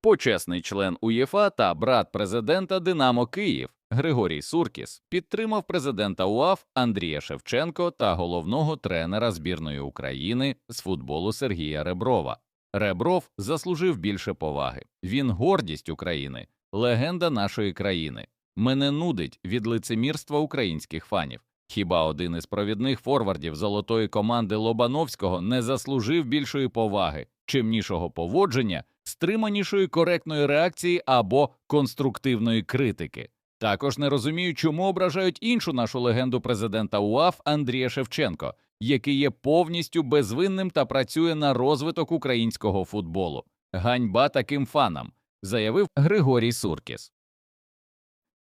Почесний член УЄФА та брат президента Динамо Київ Григорій Суркіс підтримав президента УАФ Андрія Шевченко та головного тренера збірної України з футболу Сергія Реброва. Ребров заслужив більше поваги. Він гордість України, легенда нашої країни. Мене нудить від лицемірства українських фанів. Хіба один із провідних форвардів золотої команди Лобановського не заслужив більшої поваги, чимнішого поводження, стриманішої коректної реакції або конструктивної критики? Також не розумію, чому ображають іншу нашу легенду президента УАФ Андрія Шевченко, який є повністю безвинним та працює на розвиток українського футболу. Ганьба таким фанам, заявив Григорій Суркіс.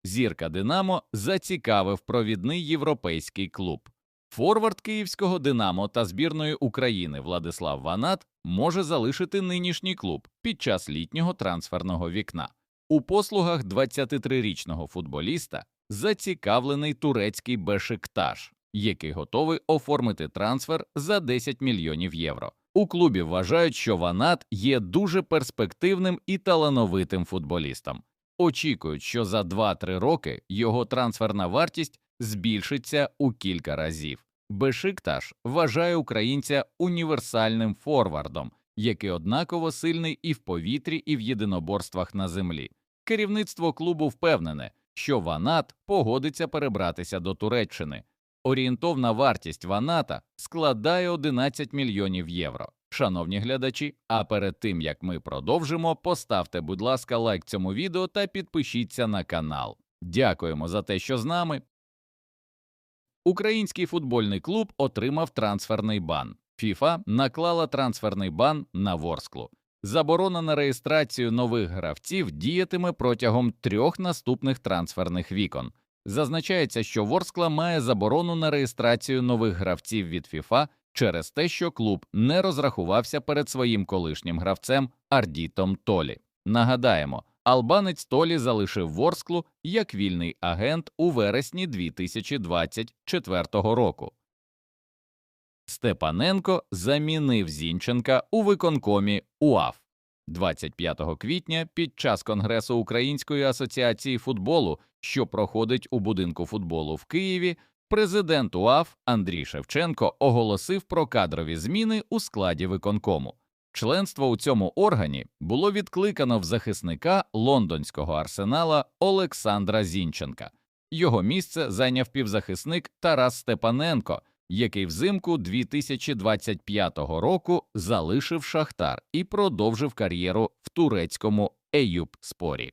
Зірка Динамо зацікавив провідний європейський клуб. Форвард київського Динамо та збірної України Владислав Ванат може залишити нинішній клуб під час літнього трансферного вікна. У послугах 23-річного футболіста зацікавлений турецький Бешикташ, який готовий оформити трансфер за 10 мільйонів євро. У клубі вважають, що Ванат є дуже перспективним і талановитим футболістом. Очікують, що за 2-3 роки його трансферна вартість збільшиться у кілька разів. Бешикташ вважає українця універсальним форвардом, який однаково сильний і в повітрі, і в єдиноборствах на землі. Керівництво клубу впевнене, що Ванат погодиться перебратися до Туреччини. Орієнтовна вартість Ваната складає 11 мільйонів євро. Шановні глядачі, а перед тим як ми продовжимо, поставте, будь ласка, лайк цьому відео та підпишіться на канал. Дякуємо за те, що з нами. Український футбольний клуб отримав трансферний бан. ФІФА наклала трансферний бан на Ворсклу. Заборона на реєстрацію нових гравців діятиме протягом трьох наступних трансферних вікон. Зазначається, що Ворскла має заборону на реєстрацію нових гравців від ФІФА через те, що клуб не розрахувався перед своїм колишнім гравцем Ардітом Толі. Нагадаємо, албанець Толі залишив Ворсклу як вільний агент у вересні 2024 року. Степаненко замінив Зінченка у виконкомі УАФ 25 квітня під час Конгресу Української асоціації футболу, що проходить у будинку футболу в Києві. Президент УАФ Андрій Шевченко оголосив про кадрові зміни у складі виконкому. Членство у цьому органі було відкликано в захисника лондонського арсенала Олександра Зінченка. Його місце зайняв півзахисник Тарас Степаненко, який взимку 2025 року залишив Шахтар і продовжив кар'єру в турецькому Еюб спорі.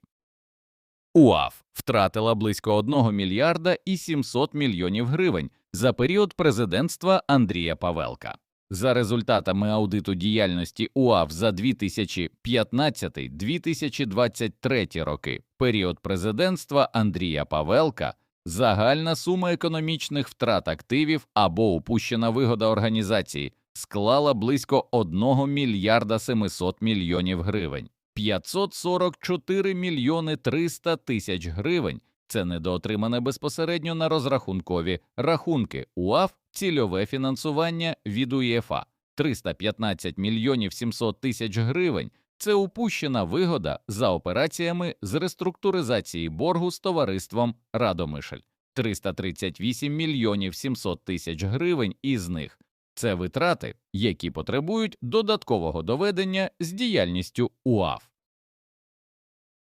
УАФ втратила близько 1 мільярда і 700 мільйонів гривень за період президентства Андрія Павелка. За результатами аудиту діяльності УАФ за 2015-2023 роки, період президентства Андрія Павелка, загальна сума економічних втрат активів або упущена вигода організації склала близько 1 мільярда 700 мільйонів гривень. 544 мільйони 300 тисяч гривень – це недоотримане безпосередньо на розрахункові рахунки УАФ, цільове фінансування від УЄФА. 315 мільйонів 700 тисяч гривень – це упущена вигода за операціями з реструктуризації боргу з товариством Радомишль. 338 мільйонів 700 тисяч гривень із них це витрати, які потребують додаткового доведення з діяльністю УАФ.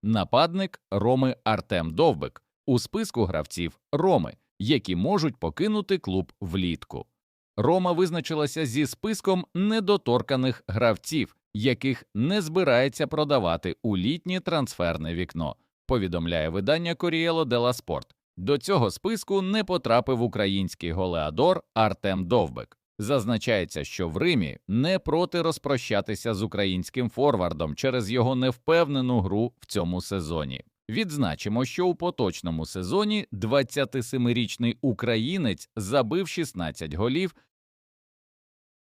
Нападник Роми Артем Довбик у списку гравців Роми, які можуть покинути клуб влітку. Рома визначилася зі списком недоторканих гравців, яких не збирається продавати у літнє трансферне вікно, повідомляє видання Корієло Дела Спорт. До цього списку не потрапив український голеадор Артем Довбик. Зазначається, що в Римі не проти розпрощатися з українським форвардом через його невпевнену гру в цьому сезоні. Відзначимо, що у поточному сезоні 27-річний українець забив 16 голів.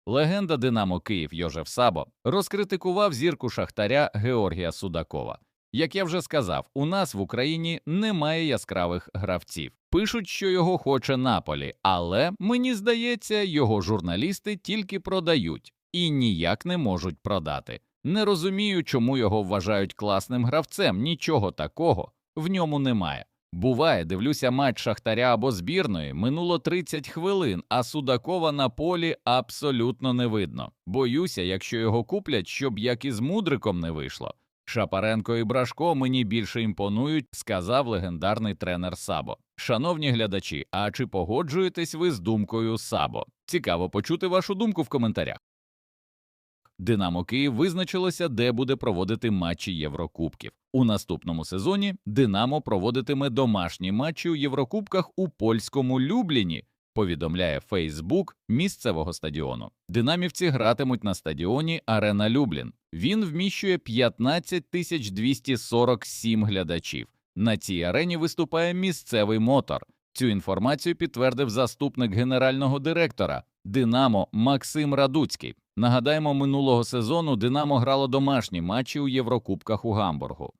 Легенда Динамо Київ Йожеф Сабо розкритикував зірку шахтаря Георгія Судакова. Як я вже сказав, у нас в Україні немає яскравих гравців. Пишуть, що його хоче Наполі, але мені здається, його журналісти тільки продають і ніяк не можуть продати. Не розумію, чому його вважають класним гравцем. Нічого такого в ньому немає. Буває, дивлюся матч Шахтаря або збірної, минуло 30 хвилин, а Судакова на полі абсолютно не видно. Боюся, якщо його куплять, щоб як із мудриком не вийшло. Шапаренко і Брашко мені більше імпонують, сказав легендарний тренер Сабо. Шановні глядачі, а чи погоджуєтесь ви з думкою Сабо? Цікаво почути вашу думку в коментарях. Динамо Київ визначилося, де буде проводити матчі Єврокубків. У наступному сезоні Динамо проводитиме домашні матчі у Єврокубках у польському Любліні. Повідомляє Фейсбук місцевого стадіону. Динамівці гратимуть на стадіоні Арена Люблін. Він вміщує 15 тисяч 247 глядачів. На цій арені виступає місцевий мотор. Цю інформацію підтвердив заступник генерального директора Динамо Максим Радуцький. Нагадаємо, минулого сезону Динамо грало домашні матчі у Єврокубках у Гамбургу.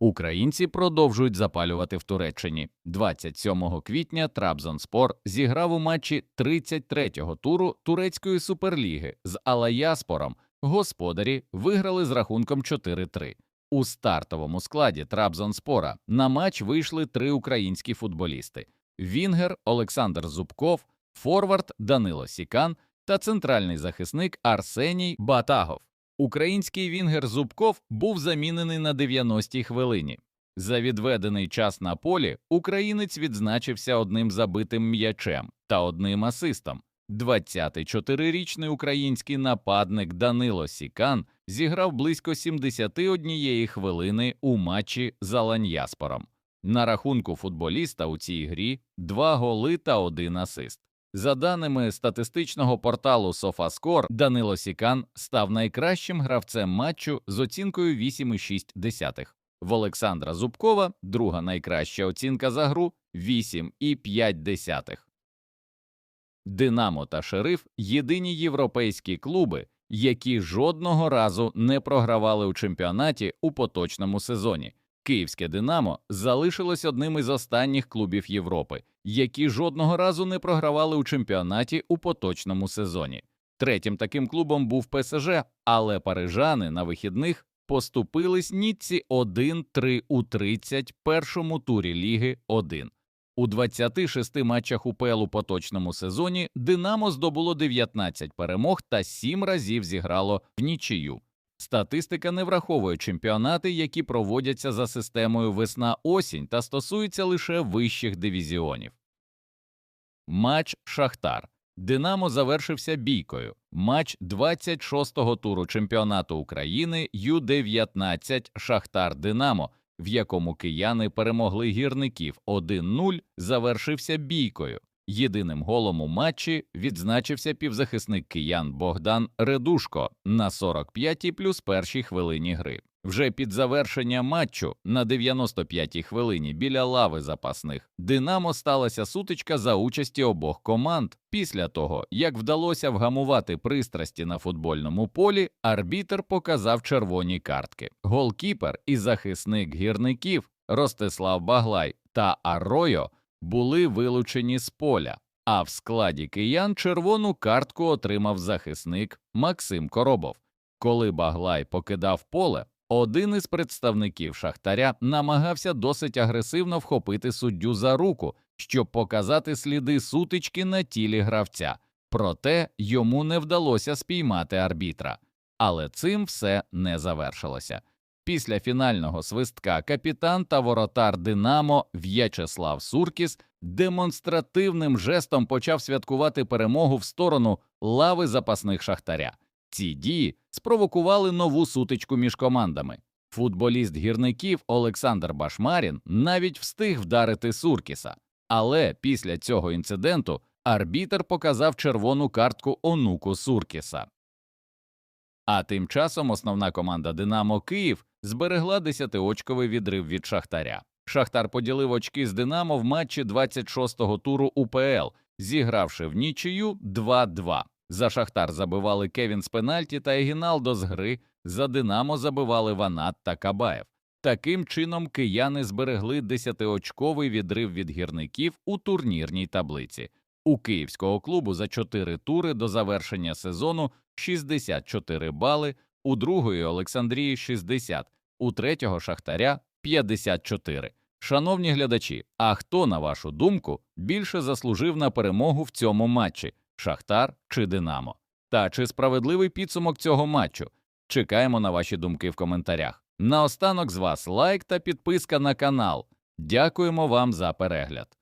Українці продовжують запалювати в Туреччині. 27 квітня Трабзонспор зіграв у матчі 33-го туру турецької суперліги з Алаяспором. Господарі виграли з рахунком 4-3. У стартовому складі Трабзонспора на матч вийшли три українські футболісти: Вінгер Олександр Зубков, Форвард Данило Сікан та центральний захисник Арсеній Батагов. Український Вінгер Зубков був замінений на 90-й хвилині. За відведений час на полі українець відзначився одним забитим м'ячем та одним асистом. 24-річний український нападник Данило Сікан зіграв близько 71 хвилини у матчі з Аланьяспором. На рахунку футболіста у цій грі два голи та один асист. За даними статистичного порталу SofaScore, Данило Сікан став найкращим гравцем матчу з оцінкою 8,6. В Олександра Зубкова друга найкраща оцінка за гру 8,5. Динамо та Шериф єдині європейські клуби, які жодного разу не програвали у чемпіонаті у поточному сезоні. Київське Динамо залишилось одним із останніх клубів Європи, які жодного разу не програвали у чемпіонаті у поточному сезоні. Третім таким клубом був ПСЖ, але парижани на вихідних поступились Ніцці 1-3 у 31-му турі Ліги 1. У 26 матчах УПЛ у поточному сезоні Динамо здобуло 19 перемог та 7 разів зіграло в нічию. Статистика не враховує чемпіонати, які проводяться за системою весна-осінь та стосуються лише вищих дивізіонів. Матч Шахтар. Динамо завершився бійкою. Матч 26-го туру чемпіонату України Ю-19 Шахтар Динамо, в якому кияни перемогли гірників 1-0, завершився бійкою. Єдиним голом у матчі відзначився півзахисник киян Богдан Редушко на 45-й плюс першій хвилині гри. Вже під завершення матчу на 95-й хвилині біля лави запасних Динамо сталася сутичка за участі обох команд. Після того, як вдалося вгамувати пристрасті на футбольному полі, арбітер показав червоні картки. Голкіпер і захисник гірників Ростислав Баглай та Арройо були вилучені з поля. А в складі киян червону картку отримав захисник Максим Коробов. Коли Баглай покидав поле, один із представників Шахтаря намагався досить агресивно вхопити суддю за руку, щоб показати сліди сутички на тілі гравця, проте йому не вдалося спіймати арбітра. Але цим все не завершилося. Після фінального свистка капітан та воротар Динамо В'ячеслав Суркіс демонстративним жестом почав святкувати перемогу в сторону лави запасних шахтаря. Ці дії спровокували нову сутичку між командами. Футболіст гірників Олександр Башмарін навіть встиг вдарити Суркіса, але після цього інциденту арбітер показав червону картку онуку Суркіса. А тим часом основна команда Динамо Київ зберегла десятиочковий відрив від Шахтаря. Шахтар поділив очки з Динамо в матчі 26-го туру УПЛ, зігравши в нічию 2-2. За Шахтар забивали Кевін з пенальті та Егіналдо з гри. За Динамо забивали Ванат та Кабаєв. Таким чином кияни зберегли десятиочковий відрив від гірників у турнірній таблиці. У київського клубу за чотири тури до завершення сезону 64 бали, у другої Олександрії 60, у третього Шахтаря 54. Шановні глядачі, а хто, на вашу думку, більше заслужив на перемогу в цьому матчі Шахтар чи Динамо? Та чи справедливий підсумок цього матчу? Чекаємо на ваші думки в коментарях. Наостанок з вас лайк та підписка на канал. Дякуємо вам за перегляд.